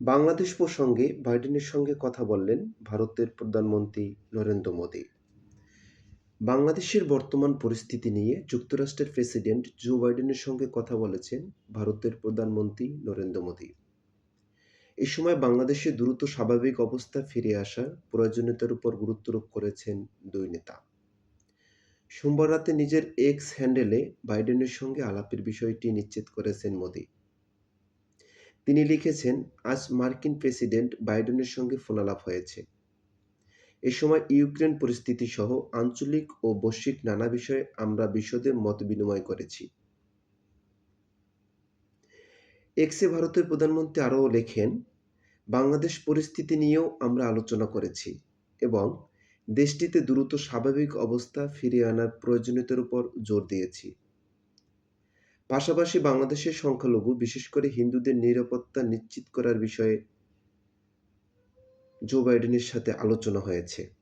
বাংলাদেশ প্রসঙ্গে বাইডেনের সঙ্গে কথা বললেন ভারতের প্রধানমন্ত্রী নরেন্দ্র মোদী। বাংলাদেশের বর্তমান পরিস্থিতি নিয়ে যুক্তরাষ্ট্রের প্রেসিডেন্ট জো বাইডেনের সঙ্গে কথা বলেছেন ভারতের প্রধানমন্ত্রী নরেন্দ্র মোদী। এ সময় বাংলাদেশে দ্রুত স্বাভাবিক অবস্থা ফিরে আসার প্রয়োজনীয়তার উপর গুরুত্বারোপ করেছেন দুই নেতা। সোমবার রাতে নিজের এক্স হ্যান্ডেলে বাইডেনের সঙ্গে আলাপের বিষয়টি নিশ্চিত করেছেন মোদী। তিনি লিখেছেন, আজ মার্কিন প্রেসিডেন্ট বাইডেনের সঙ্গে ফোনালাপ হয়েছে। এ সময় ইউক্রেন পরিস্থিতি সহ আঞ্চলিক ও বৈশ্বিক নানা বিষয়ে আমরা বিশদে মত বিনিময় করেছি। এক্সে ভারতের প্রধানমন্ত্রী আরও লেখেন, বাংলাদেশ পরিস্থিতি নিয়েও আমরা আলোচনা করেছি এবং দেশটিতে দ্রুত স্বাভাবিক অবস্থা ফিরিয়ে আনার প্রয়োজনীয়তার উপর জোর দিয়েছি। পাশাপাশি বাংলাদেশের সংখ্যালঘু, বিশেষ করে হিন্দুদের নিরাপত্তা নিশ্চিত করার বিষয়ে জো বাইডেনের সাথে আলোচনা হয়েছে।